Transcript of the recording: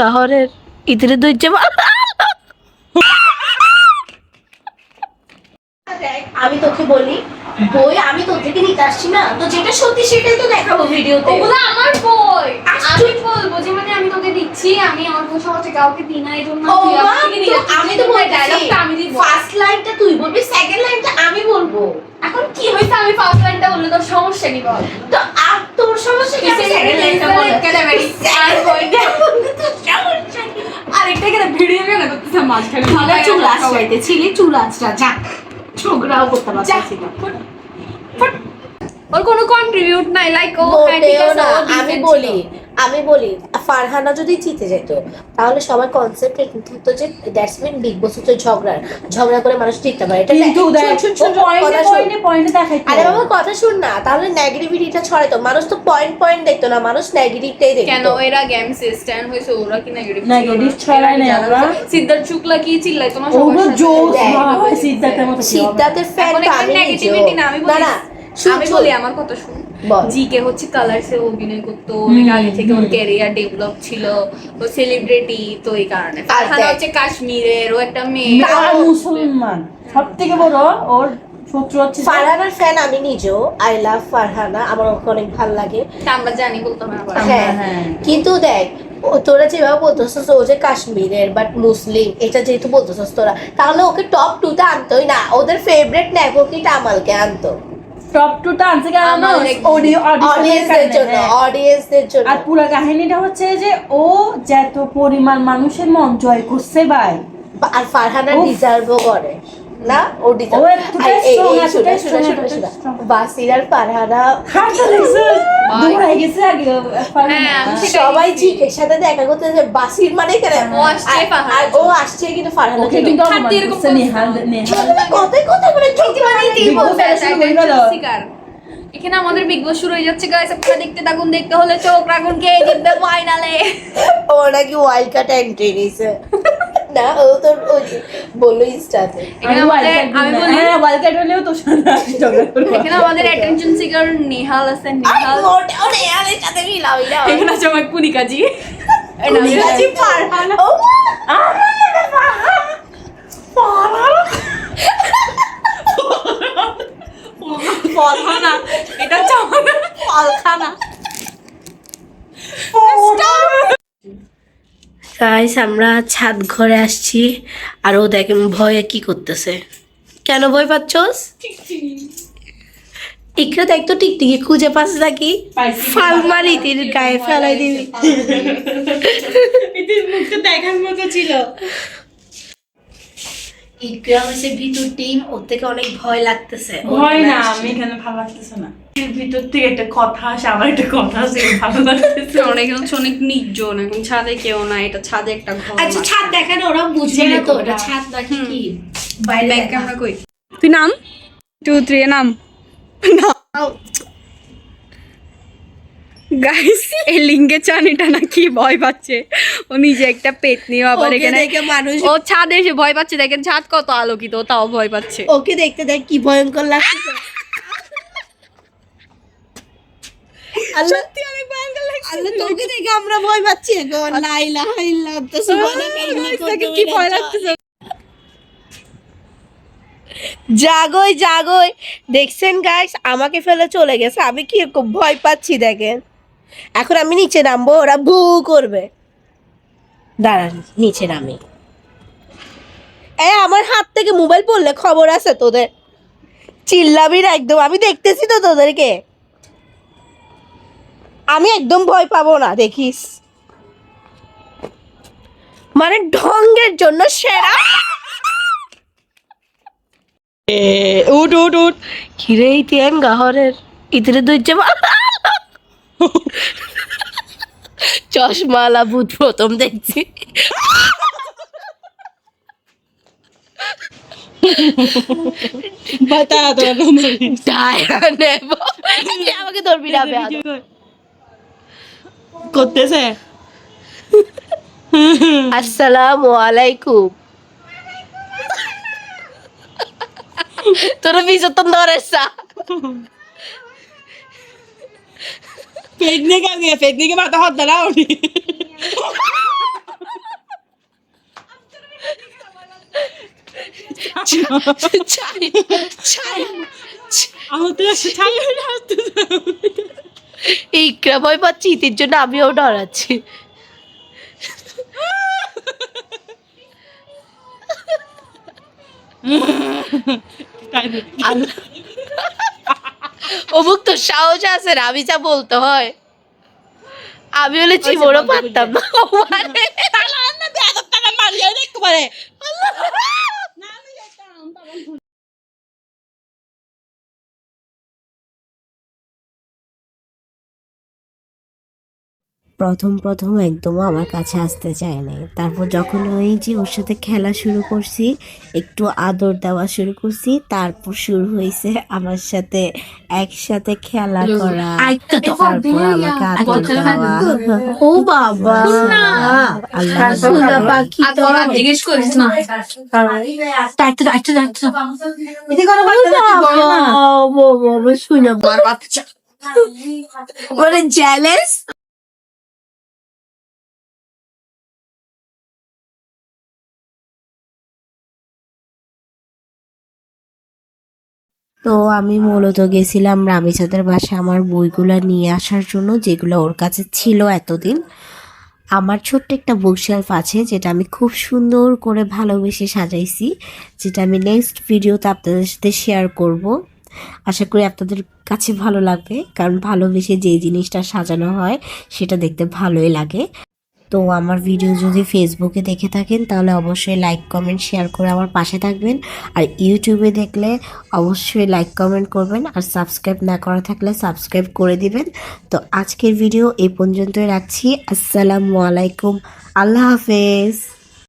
গাহরের ইতিরে দইছে আমি তোকে বলি বই আমি তোর থেকে নিতে আসছি না তো যেটা সত্যি সেটাই তো দেখাবো ভিডিওতে। ওগুলো আমার বই। আমি বলব যে মানে আমি তোকে দিচ্ছি আমি আমার বই কাউকে দিই না এই জন্য তো। আমি তো আমি দিব। ফার্স্ট লাইনটা তুই বলবি সেকেন্ড লাইনটা আমি বলব। এখন কি হয়েছে? আমি ফার্স্ট লাইনটা বললে তোর সমস্যা কি বল? তো আরেকটা কেন ভিডিও কেন করতেছে মাঝখানে ভালো চুল আঁচড়াইতে ছিলি চুল আঁচড়া যাক ছোকরাও করতে পারছিস না ওর কোনো কন্ট্রিবিউট নাই লাইক ও আমি বলি। আমি বলি ফারহানা যদি জিতে যেত তাহলে সবার কনসেপ্ট থাকতো যে দ্যাটস মিন বিগ বস হচ্ছে ঝগড়া ঝগড়া করে মানুষ জিততে পারে। এটা কিন্তু আরে বাবা কথা শুন না তাহলে নেগেটিভিটিটা ছড়াইতো। মানুষ তো পয়েন্ট পয়েন্ট দেখতো না মানুষ নেগেটিভটাই দেখতো। কেন এরা গেমস স্ট্যান্ড হয়েছে ওরা কি নেগেটিভ Negative ছড়ায় না ওরা। সিদ্ধার্থ শুক্লা কি চিল্লাই তোমার ওগুলো জোস দেখ, সিদ্ধার্থের মতো সিদ্ধার্থের ফ্যান আমি নেগেটিভিটি না আমি বলি না না শুন, আমি বলি আমার কথা শুন। জিকে হচ্ছে কালার্সে অভিনয় করতো অনেক আগে থেকে ওর ক্যারিয়ার ডেভেলপ ছিল ও সেলিব্রিটি তো এই কারণে। ফারহানা হচ্ছে কাশ্মীরের ও একটা মেয়ে। মুসলমান। সব থেকে বড় ওর শত্রু হচ্ছে ফারহানার ফ্যান আমি নিজেও। আই লাভ ফারহানা আমার ওকে অনেক ভালো লাগে। আমরা জানি বলতাম হ্যাঁ হ্যাঁ। কিন্তু দেখ ও তোরা যেভাবে বলতেছিস ও যে কাশ্মীরের বাট মুসলিম এটা যেহেতু বলতেছিস তোরা তাহলে ওকে টপ টু তে আনতোই না। ওদের ফেভারিট নেপোকি টামালকে আনতো। টপ টুটা আনছে কেন অডিও অডিয়েন্সদের জন্য অডিয়েন্সদের জন্য হ্যাঁ। আর পুরো কাহিনীটা হচ্ছে যে ও যত পরিমাণ মানুষের মন জয় করছে ভাই আর ফারহানা। ডিজার্ভও করে না হ্যাঁ, সেটাই সবাই সাথে দেখা করতে বাসির মানে কেন? আর- ও আসছে কিন্তু ফারহানা হয়ে। এখানে আমাদের বিগ বস শুরু হয়ে যাচ্ছে গাইস আপনারা দেখতে থাকুন দেখতে হলে চোখ রাখুন কে জিতবে ফাইনালে ও নাকি ওয়াইল্ড কাট এন্ট্রি নিছে। না ও তো ওই বলল ইনস্টাতে। এখানে আমাদের অ্যাটেনশন সিকার নিহাল আছে নিহাল। মোটেও সাথে মিলাও মিলাও এখানে আছে আমার কুনিকাজি। কুনিকাজি ফারহানা ও ফলখানা। এটা হচ্ছে গাইস আমরা ছাদ ঘরে আসছি। আর ও দেখেন ভয়ে কি করতেছে। কেন ভয় পাচ্ছস ইকরা দেখ তো টিকটিকি খুঁজে পাস নাকি। ফাল মারি তির গায়ে ফেলাই দিবি দেখার মতো ছিল। ইকরা হচ্ছে ভিতর টিম ওর থেকে অনেক ভয় লাগতেছে। ভয় না আমি এখানে ভালো লাগতেছে না। ভিতর থেকে একটা কথা আসে আবার একটা কথা আসে ভালো লাগতেছে অনেক হচ্ছে অনেক নির্জন এখন ছাদে কেউ না এটা ছাদে একটা ঘর আচ্ছা ছাদ দেখানো ওরা বুঝবে না তো এটা ছাদ নাকি কি? বাইরে ব্যাক দেখা। ক্যামেরা কই? তুই নাম? টু থ্রি নাম। গাইস এই লিঙ্গে চানিটা নাকি ভয় পাচ্ছে। ও নিজে একটা পেতনি আবার এখানে মানুষ ও ছাদে এসে ভয় পাচ্ছে দেখেন ছাদ কত আলোকিত তাও ভয় পাচ্ছে। ওকে দেখতে দেখ কি ভয়ঙ্কর লাগছে। আল্লাহ তোকে দেখে আমরা ভয় পাচ্ছি। এখন লা ইলাহা ইল্লা আনতা সুবহানাকা ইন্নী Guys, কুনতু দেখেন কি ভয় লাগতেছে? জাগোই জাগোই। দেখছেন গাইস আমাকে ফেলে চলে গেছে। আমি কি খুব ভয় পাচ্ছি দেখেন। এখন আমি নিচে নামবো ওরা ভু করবে। দাঁড়ান নিচে নামি। এ আমার হাত থেকে মোবাইল পড়লে খবর আছে তোদের। চিল্লাবি না একদম আমি দেখতেছি তো তোদেরকে। আমি একদম ভয় পাবো না দেখিস। মানে ঢঙ্গের জন্য সেরা। উঠ উঠ উঠ। খিরে ইতিয়ান গাহরের ইতিরে দইছে চশমালা ভূত প্রথম দেখছি। ডায়া নেব। আমাকে ধরবি না বেয়াদব। করতেছে? আসসালামু আলাইকুম। তোর বিজতন ধরেছা। फेंकने का नहीं है फेंकने के बाद हाथ डरा उठी এই ভয় পাচ্ছি ইতির জন্য আমিও ডরাচ্ছি। আল্লাহ। অমুক তো সাহস আছে আমি যা বলতে হয় আমি হলে জীবনও পারতাম না প্রথম প্রথম একদম আমার কাছে আসতে চায় নাই। তারপর যখন ওই যে ওর সাথে খেলা শুরু করছি একটু আদর দেওয়া শুরু করছি তারপর শুরু হয়েছে আমার সাথে একসাথে খেলা করা তারপর আমাকে আদর দেওয়া। ও বাবা। আল্লাহ জিজ্ঞেস করিস না। শুনে তো আমি মূলত গেছিলাম রামিচাঁদের বাসায় আমার বইগুলো নিয়ে আসার জন্য, যেগুলো ওর কাছে ছিল এতদিন। আমার ছোট্ট একটা বুকশেলফ আছে, যেটা আমি খুব সুন্দর করে ভালোবেসে সাজাইছি, যেটা আমি নেক্সট ভিডিওতে আপনাদের সাথে শেয়ার করব। আশা করি আপনাদের কাছে ভালো লাগবে, কারণ ভালোবেসে যে জিনিসটা সাজানো হয়, সেটা দেখতে ভালোই লাগে। তো আমার ভিডিও যদি ফেসবুকে দেখে থাকেন, তাহলে অবশ্যই লাইক কমেন্ট শেয়ার করে আমার পাশে থাকবেন। আর ইউটিউবে দেখলে অবশ্যই লাইক কমেন্ট করবেন। আর সাবস্ক্রাইব না করা থাকলে সাবস্ক্রাইব করে দিবেন। তো আজকের ভিডিও এই পর্যন্তই রাখছি। আসসালামু আলাইকুম। আল্লাহ হাফেজ।